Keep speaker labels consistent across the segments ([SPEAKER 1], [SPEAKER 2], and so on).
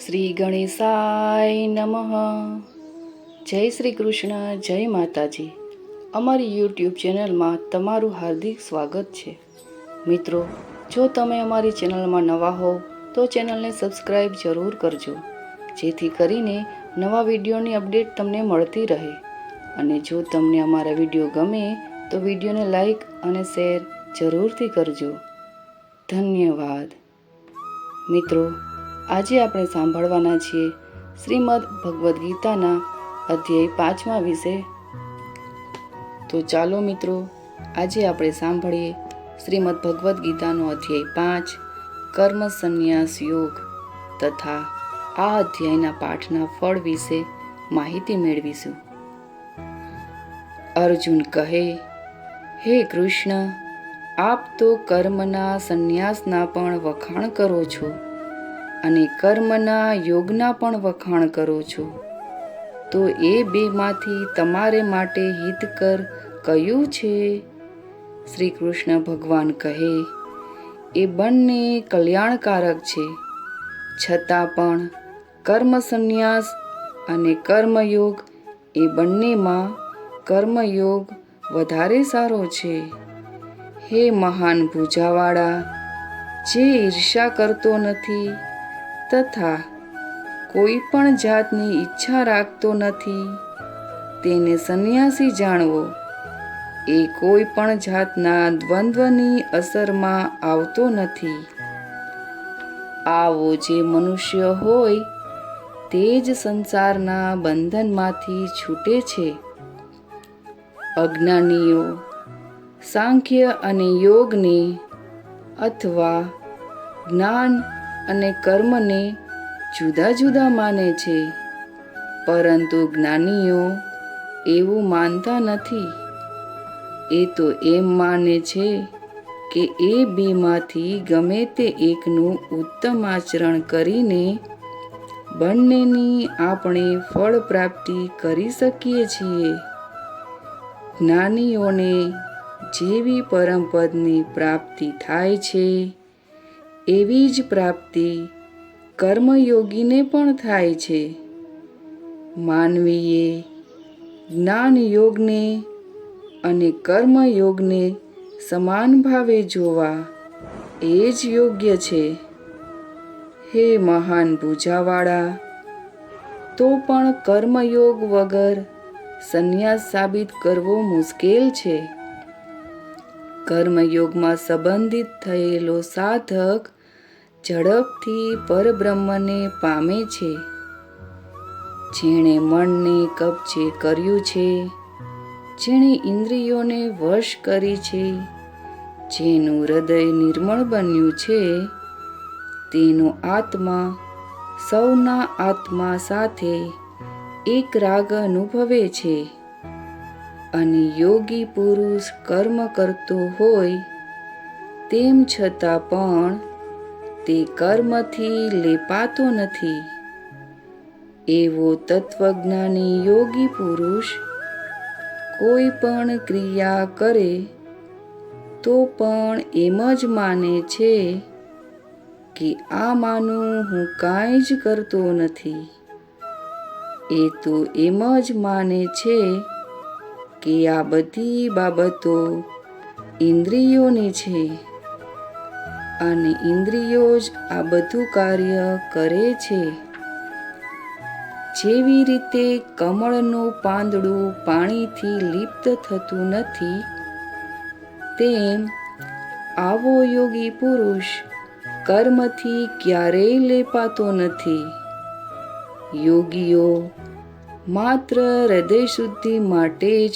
[SPEAKER 1] શ્રી ગણેશાય નમઃ. જય શ્રી કૃષ્ણ, જય માતાજી. અમારી યુટ્યુબ ચેનલમાં તમારું હાર્દિક સ્વાગત છે. મિત્રો, જો તમે અમારી ચેનલમાં નવા હો, તો ચેનલને સબસ્ક્રાઈબ જરૂર કરજો, જેથી કરીને નવા વિડીયોની અપડેટ તમને મળતી રહે. અને જો તમને અમારા વીડિયો ગમે, તો વિડીયોને લાઈક અને શેર જરૂરથી કરજો. ધન્યવાદ. મિત્રો આજે આપણે સાંભળવાના છીએ શ્રીમદ ભગવદ્ ગીતાના અધ્યાય પાંચમા વિશે. તો ચાલો મિત્રો, આજે આપણે સાંભળીએ શ્રીમદ ભગવદ્ ગીતાનો અધ્યાય પાંચ, કર્મ સંન્યાસ યોગ તથા આ અધ્યાયના પાઠના ફળ વિશે માહિતી મેળવીશું. અર્જુન કહે, હે કૃષ્ણ, આપ તો કર્મના સંન્યાસના પણ વખાણ કરો છો. અને કર્મના યોગના પણ વખાણ કરો છો. તો એ બેમાંથી તમારે માટે હિતકર કયું છે? શ્રી કૃષ્ણ ભગવાન કહે, એ બંને કલ્યાણકારક છે. છતાં પણ કર્મ સંન્યાસ અને કર્મયોગ એ બંનેમાં કર્મયોગ વધારે સારો છે. હે મહાન ભૂજાવાળા, જે ઈર્ષા કરતો નથી તથા કોઈ પણ જાતની ઈચ્છા રાખતો નથી. તેને સંન્યાસી જાણવો. એ કોઈ પણ જાતના દ્વંદ્વની અસરમાં આવતો નથી. આવો જે મનુષ્ય હોય, તે જ સંસારના બંધનમાંથી છૂટે છે. અજ્ઞાનીઓ, સાંખ્ય અને યોગને અથવા જ્ઞાન અને કર્મને જુદા જુદા માને છે. પરંતુ જ્ઞાનીઓ એવું માનતા નથી. એ તો એમ માને છે કે એ બેમાંથી ગમે તે એકનું ઉત્તમ આચરણ કરીને બંનેની આપણે ફળ પ્રાપ્તિ કરી શકીએ છીએ. જ્ઞાનીઓને જેવી પરમપદની પ્રાપ્તિ થાય છે એવી જ પ્રાપ્તિ કર્મયોગીને પણ થાય છે. માનવીએ જ્ઞાન યોગને અને કર્મયોગને સમાન ભાવે જોવા એ જ યોગ્ય છે. હે મહાન ભૂજાવાળા તો પણ કર્મયોગ વગર સંન્યાસ સાબિત કરવો મુશ્કેલ છે. કર્મયોગમાં સંબંધિત થયેલો સાધક ઝડપથી પરબ્રહ્મને પામે છે. જેણે મનને કબજે કર્યું છે, જેણે ઇન્દ્રિયોને વશ કરી છે, જેનું હૃદય નિર્મળ બન્યું છે, તેનો આત્મા સૌના આત્મા સાથે એક રાગ અનુભવે છે. અને યોગી પુરુષ કર્મ કરતો હોય, તેમ છતાં પણ તે કર્મથી લેપાતો નથી. એવો તત્વજ્ઞાની યોગી પુરુષ કોઈ પણ ક્રિયા કરે, તો પણ એમ જ માને છે કે આ માનું હું કાંઈ જ કરતો નથી. એ તો એમ જ માને છે કે આ બધી બાબતો ઇન્દ્રિયોની છે. અને ઇન્દ્રિયો જ આ બધું કાર્ય કરે છે. જેવી રીતે કમળનું પાંદડું પાણીથી લિપ્ત થતું નથી, તેમ આવો યોગી પુરુષ કર્મથી ક્યારેય લેપાતો નથી. યોગીઓ માત્ર હૃદય શુદ્ધિ માટે જ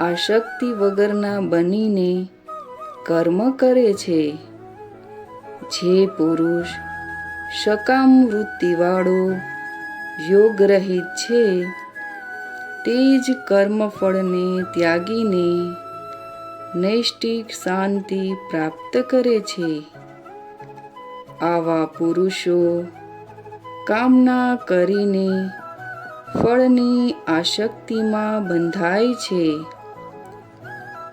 [SPEAKER 1] આશક્તિ વગરના બનીને કર્મ કરે છે. જે પુરુષ સકામ વૃત્તિવાળો યોગ રહિત છે, તે જ કર્મફળને ત્યાગીને નૈષ્ટિક શાંતિ પ્રાપ્ત કરે છે. આવા પુરુષો કામના કરીને ફળની આશક્તિમાં બંધાય છે.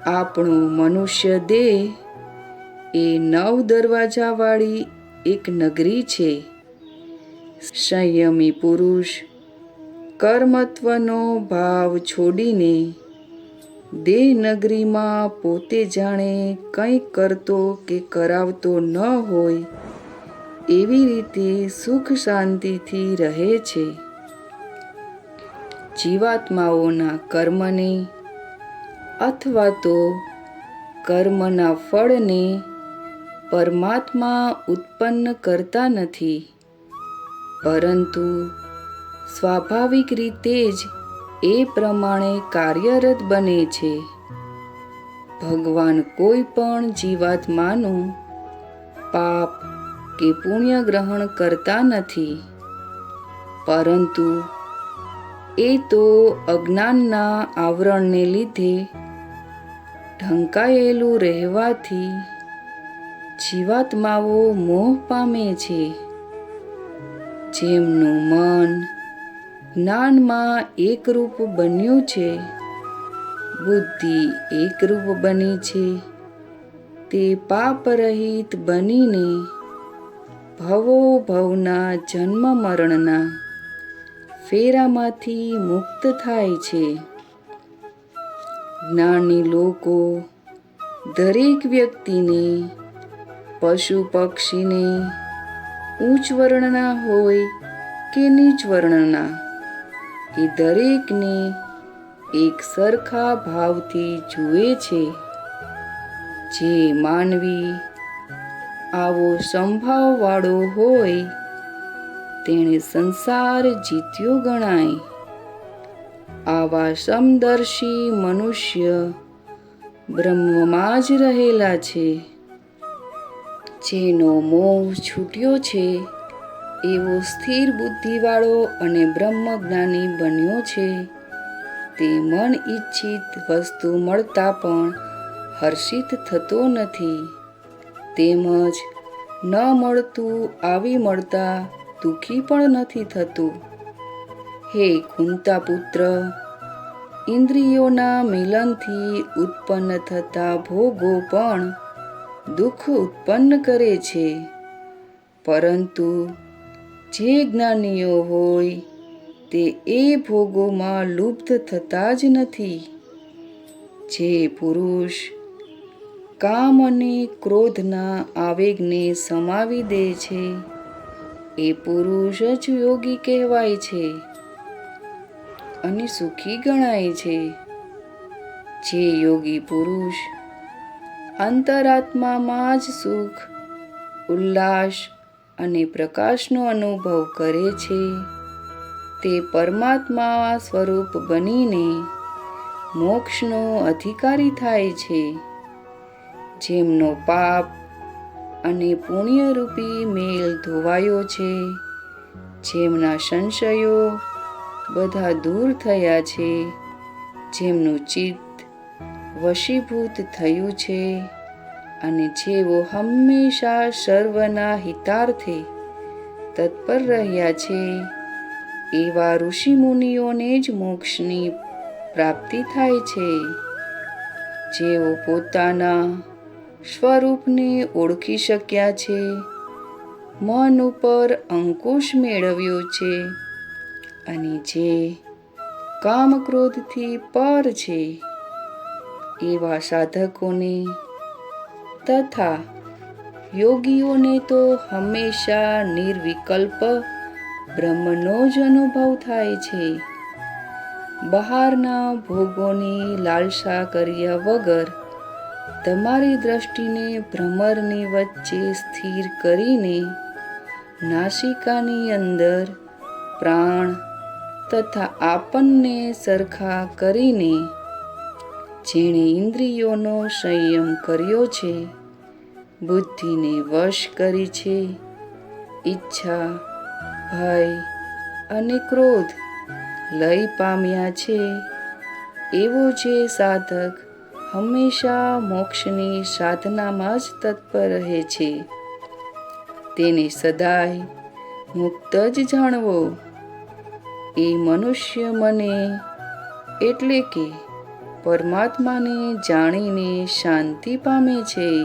[SPEAKER 1] આપણો મનુષ્ય દેહ એ નવ દરવાજાવાળી એક નગરી છે. સંયમી પુરુષ કર્મત્વનો ભાવ છોડીને દેહ નગરીમાં પોતે જાણે કંઈ કરતો કે કરાવતો ન હોય, એવી રીતે સુખ શાંતિથી રહે છે. જીવાત્માઓના કર્મને અથવા તો કર્મના ફળને પરમાત્મા ઉત્પન્ન કરતા નથી. પરંતુ સ્વાભાવિક રીતે જ એ પ્રમાણે કાર્યરત બને છે. ભગવાન કોઈ પણ જીવાત્માનું પાપ કે પુણ્ય ગ્રહણ કરતા નથી. પરંતુ એ તો અજ્ઞાનના આવરણને લીધે ઢંકાયેલું રહેવાથી જીવાત્માઓ મોહ પામે છે. જેમનું મન જ્ઞાનમાં એકરૂપ બન્યું છે, બુદ્ધિ એકરૂપ બની છે, તે પાપરહિત બનીને ભવો ભવના જન્મ મરણના ફેરામાંથી મુક્ત થાય છે. જ્ઞાની લોકો દરેક વ્યક્તિને પશુ પક્ષીને ઊંચ વર્ણના હોય કે નીચ વર્ણના, એ દરેકને એક સરખા ભાવથી જુએ છે. જે માનવી આવો સંભાવવાળો હોય, તેણે સંસાર જીત્યો ગણાય. આવા સમદર્શી મનુષ્ય બ્રહ્મમાં જ રહેલા છે. જેનો મોહ છૂટ્યો છે, એવો સ્થિર બુદ્ધિવાળો અને બ્રહ્મજ્ઞાની બન્યો છે. તે મન ઈચ્છિત વસ્તુ મળતા પણ હર્ષિત થતો નથી. તેમજ ન મળતું આવી મળતા દુઃખી પણ નથી થતું. હે કુંતા પુત્ર ઇન્દ્રિયોના મિલનથી ઉત્પન્ન થતા ભોગો પણ દુઃખ ઉત્પન્ન કરે છે. પરંતુ જે જ્ઞાનીઓ હોય, તે એ ભોગોમાં લુપ્ત થતા જ નથી. જે પુરુષ કામ અને ક્રોધના આવેગને સમાવી દે છે, એ પુરુષ જ યોગી કહેવાય છે અને સુખી ગણાય છે. જે યોગી પુરુષ અંતરાત્મામાં જ સુખ, ઉલ્લાસ અને પ્રકાશનો અનુભવ કરે છે. તે પરમાત્મા સ્વરૂપ બનીને મોક્ષનો અધિકારી થાય છે. જેમનો પાપ અને પુણ્યરૂપી મેલ ધોવાયો છે, જેમના સંશયો બધા દૂર થયા છે, જેમનું ચિત્ત વશીભૂત થયું છે અને જેઓ હંમેશા સર્વના હિતાર્થે તત્પર રહ્યા છે, એવા ઋષિમુનિઓને જ મોક્ષની પ્રાપ્તિ થાય છે. જેઓ પોતાના સ્વરૂપને ઓળખી શક્યા છે, મન ઉપર અંકુશ મેળવ્યો છે અને જે કામક્રોધથી પર છે. એવા સાધકોને તથા યોગીઓને તો હંમેશા નિર્વિકલ્પ બ્રહ્મનો જ અનુભવ થાય છે. બહારના ભોગોની લાલસા કર્યા વગર તમારી દ્રષ્ટિને ભ્રમરની વચ્ચે સ્થિર કરીને નાસિકાની અંદર પ્રાણ તથા આપણને સરખા કરીને જેણે ઇન્દ્રિયોનો સંયમ કર્યો છે, બુદ્ધિને વશ કરી છે, ઈચ્છા, ભય અને ક્રોધ લય પામ્યા છે. એવો જે સાધક હંમેશા મોક્ષની સાધનામાં જ તત્પર રહે છે. તેને સદાય મુક્ત જ જાણવો. એ મનુષ્ય મને એટલે કે પરમાત્માને જાણીને શાંતિ પામે છે.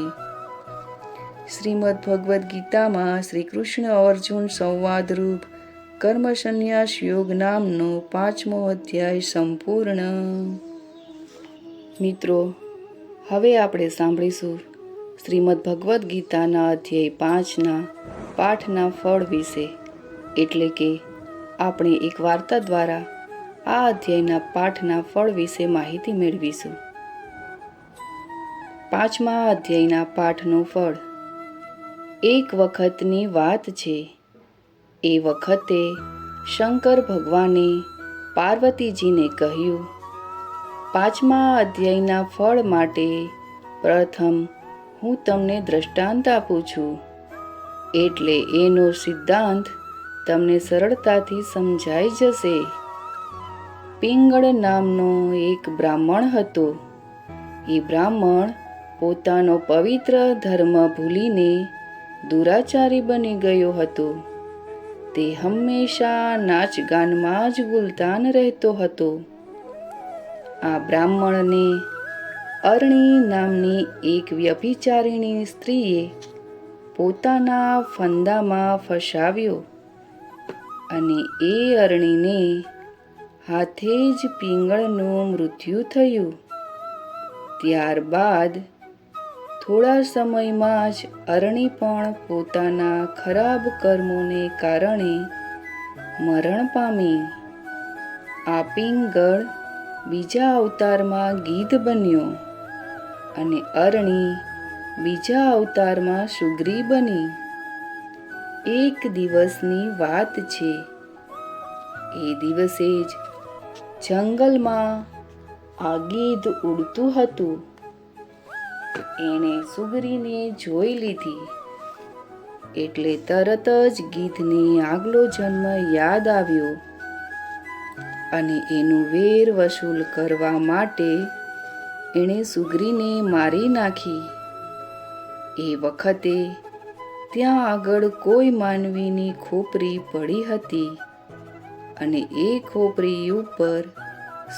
[SPEAKER 1] શ્રીમદ ભગવદ્ ગીતામાં શ્રી કૃષ્ણ અર્જુન સંવાદ રૂપ કર્મ સંન્યાસ યોગ નામનો પાંચમો અધ્યાય સંપૂર્ણ. મિત્રો, હવે આપણે સાંભળીશું શ્રીમદ ભગવદ્ ગીતાના અધ્યાય પાંચના પાઠના ફળ વિશે. એટલે કે, આપણે એક વાર્તા દ્વારા આ અધ્યાયના પાઠના ફળ વિશે માહિતી મેળવીશું. પાંચમા અધ્યાયના પાઠનું ફળ. એક વખતની વાત છે. એ વખતે શંકર ભગવાને પાર્વતીજીને કહ્યું, પાંચમા અધ્યાયના ફળ માટે પ્રથમ હું તમને દ્રષ્ટાંત આપું છું. એટલે એનો સિદ્ધાંત તમને સરળતાથી સમજાઈ જશે. પિંગળ નામનો એક બ્રાહ્મણ હતો. એ બ્રાહ્મણ પોતાનો પવિત્ર ધર્મ ભૂલીને દુરાચારી બની ગયો હતો. તે હંમેશા નાચગાનમાં જ ગુલતાન રહેતો હતો. આ બ્રાહ્મણને અરણી નામની એક વ્યભિચારિણી સ્ત્રીએ પોતાના ફંદામાં ફસાવ્યો અને એ અરણીને હાથે જ પિંગળનું મૃત્યુ થયું. ત્યારબાદ થોડા સમયમાં જ અરણી પણ પોતાના ખરાબ કર્મોને કારણે મરણ પામી. આ પિંગળ બીજા અવતારમાં ગીધ બન્યો અને અરણી બીજા અવતારમાં સુગ્રી બની. એક દિવસની વાત છે. એ દિવસે જ જંગલમાં આ ગીધ ઉડતું હતું. એણે સુગરીને જોઈ લીધી. એટલે તરત જ ગીધને આગલો જન્મ યાદ આવ્યો. અને એનું વેર વસૂલ કરવા માટે એણે સુગરીને મારી નાખી. એ વખતે ત્યાં આગળ કોઈ માનવીની ખોપરી પડી હતી. અને એ ખોપરી ઉપર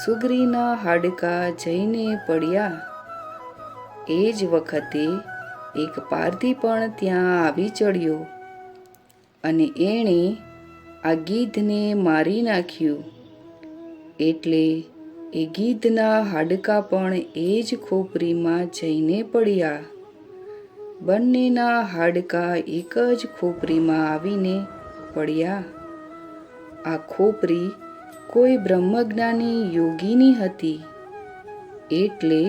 [SPEAKER 1] સુગરીના હાડકા જઈને પડ્યા. એ જ વખતે એક પારધી પણ ત્યાં આવી ચડ્યો અને એણે આ ગીધને મારી નાખ્યું. એટલે એ ગીધના હાડકા પણ એ જ ખોપરીમાં જઈને પડ્યા. બંનેના હાડકા એક જ ખોપરીમાં આવીને પડ્યા. આ ખોપરી કોઈ બ્રહ્મજ્ઞાની યોગીની હતી. એટલે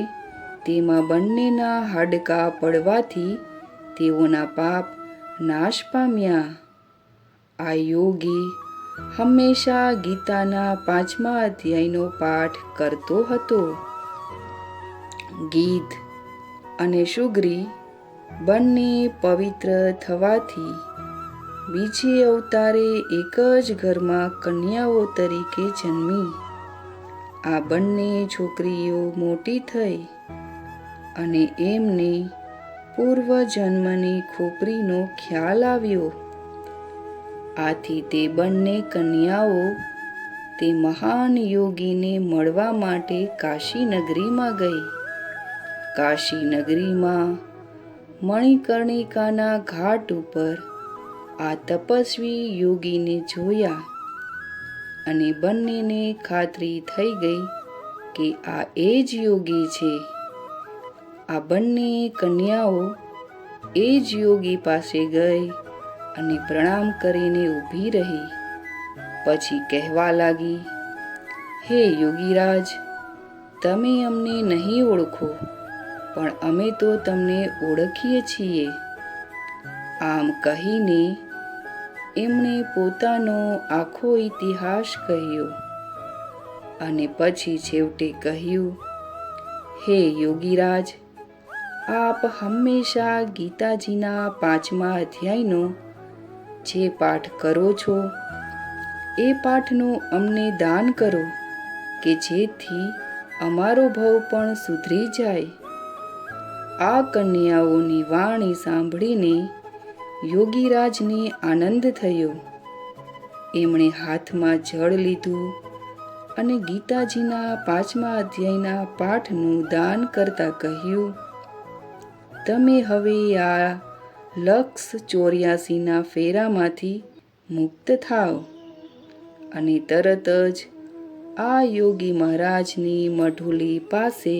[SPEAKER 1] તેમાં બંનેના હાડકા પડવાથી તેઓના પાપ નાશ પામ્યા. આ યોગી હંમેશા ગીતાના પાંચમા અધ્યાયનો પાઠ કરતો હતો. ગીત અને સુગ્રી બંને પવિત્ર થવાથી બીજે અવતારે એક જ ઘરમાં કન્યાઓ તરીકે જન્મી. આ બંને છોકરીઓ મોટી થઈ અને એમને પૂર્વજન્મની ખોપરીનો ખ્યાલ આવ્યો. આથી તે બંને કન્યાઓ તે મહાન યોગીને મળવા માટે કાશી નગરીમાં ગઈ. કાશી નગરીમાં મણિકર્ણિકાના ઘાટ ઉપર આ તપસ્વી યોગીને જોયા અને બંનેને ખાતરી થઈ ગઈ કે આ એ જ યોગી છે. આ બંને કન્યાઓ એ જ યોગી પાસે ગઈ અને પ્રણામ કરીને ઊભી રહી. પછી કહેવા લાગી, હે યોગીરાજ, તમે અમને નહીં ઓળખો, પણ અમે તો તમને ઓળખીએ છીએ. આમ કહીને એમણે પોતાનો આખો ઇતિહાસ કહ્યો અને પછી છેવટે કહ્યું, હે યોગીરાજ, આપ હંમેશા ગીતાજીના પાંચમા અધ્યાયનો જે પાઠ કરો છો, એ પાઠનું અમને દાન કરો કે જેથી અમારો ભવ પણ સુધરી જાય. આ કન્યાઓની વાણી સાંભળીને યોગીરાજને આનંદ થયો. એમણે હાથમાં જળ લીધું અને ગીતાજીના પાંચમા અધ્યાયના પાઠનું દાન કરતા કહ્યું, તમે હવે આ લક્ષ ચોર્યાસીના ફેરામાંથી મુક્ત થાઓ અને તરત જ આ યોગી મહારાજની મઢુલી પાસે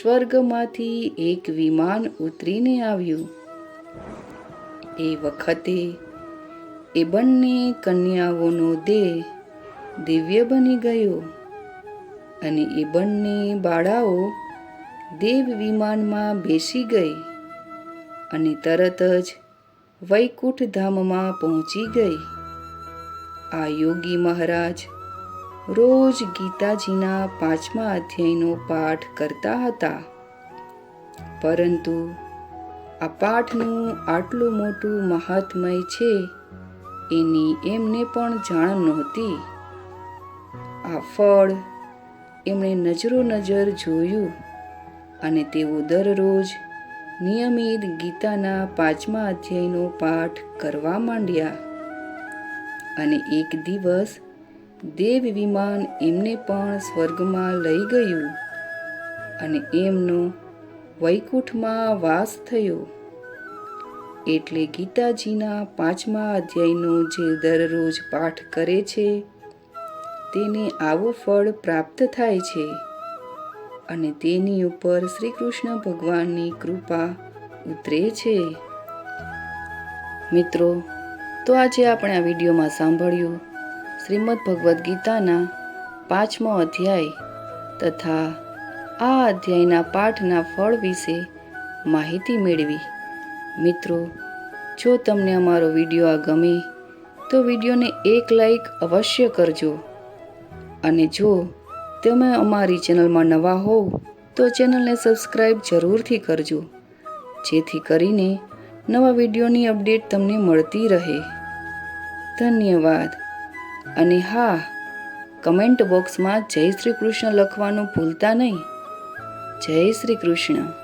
[SPEAKER 1] સ્વર્ગમાંથી એક વિમાન ઉતરીને આવ્યું. એ વખતે એ બંને કન્યાઓનો દેહ દિવ્ય બની ગયો અને એ બંને બાળાઓ દેવ વિમાનમાં બેસી ગઈ અને તરત જ વૈકુંઠ ધામમાં પહોંચી ગઈ. આ યોગી મહારાજ રોજ ગીતાજીના પાંચમા અધ્યાયનો પાઠ કરતા હતા. પરંતુ આ પાઠનું આટલું મોટું મહાત્મય છે, એની એમને પણ જાણ નહોતી. આ ફળ એમણે નજરો નજર જોયું અને તેઓ દરરોજ નિયમિત ગીતાના પાંચમા અધ્યાયનો પાઠ કરવા માંડ્યા. અને એક દિવસ દેવ વિમાન એમને પણ સ્વર્ગમાં લઈ ગયું અને એમનો વૈકુંઠમાં વાસ થયો. એટલે ગીતાજીના પાંચમા અધ્યાયનો જે દરરોજ પાઠ કરે છે, તેને આવું ફળ પ્રાપ્ત થાય છે. અને તેની ઉપર શ્રી કૃષ્ણ ભગવાનની કૃપા ઉતરે છે. મિત્રો, તો આજે આપણે આ વિડીયોમાં સાંભળ્યું શ્રીમદ ભગવદ્ ગીતાના પાંચમો અધ્યાય તથા આ અધ્યાયના પાઠના ફળ વિશે માહિતી મેળવી. મિત્રો, જો તમને અમારો વીડિયો આ ગમે, તો વિડીયોને એક લાઈક અવશ્ય કરજો. અને જો તમે અમારી ચેનલમાં નવા હોવ, તો ચેનલને સબસ્ક્રાઈબ જરૂરથી કરજો, જેથી કરીને નવા વિડીયોની અપડેટ તમને મળતી રહે. ધન્યવાદ. અને હા, કમેન્ટ બોક્સમાં જય શ્રી કૃષ્ણ લખવાનું ભૂલતા નહીં. જય શ્રી કૃષ્ણ.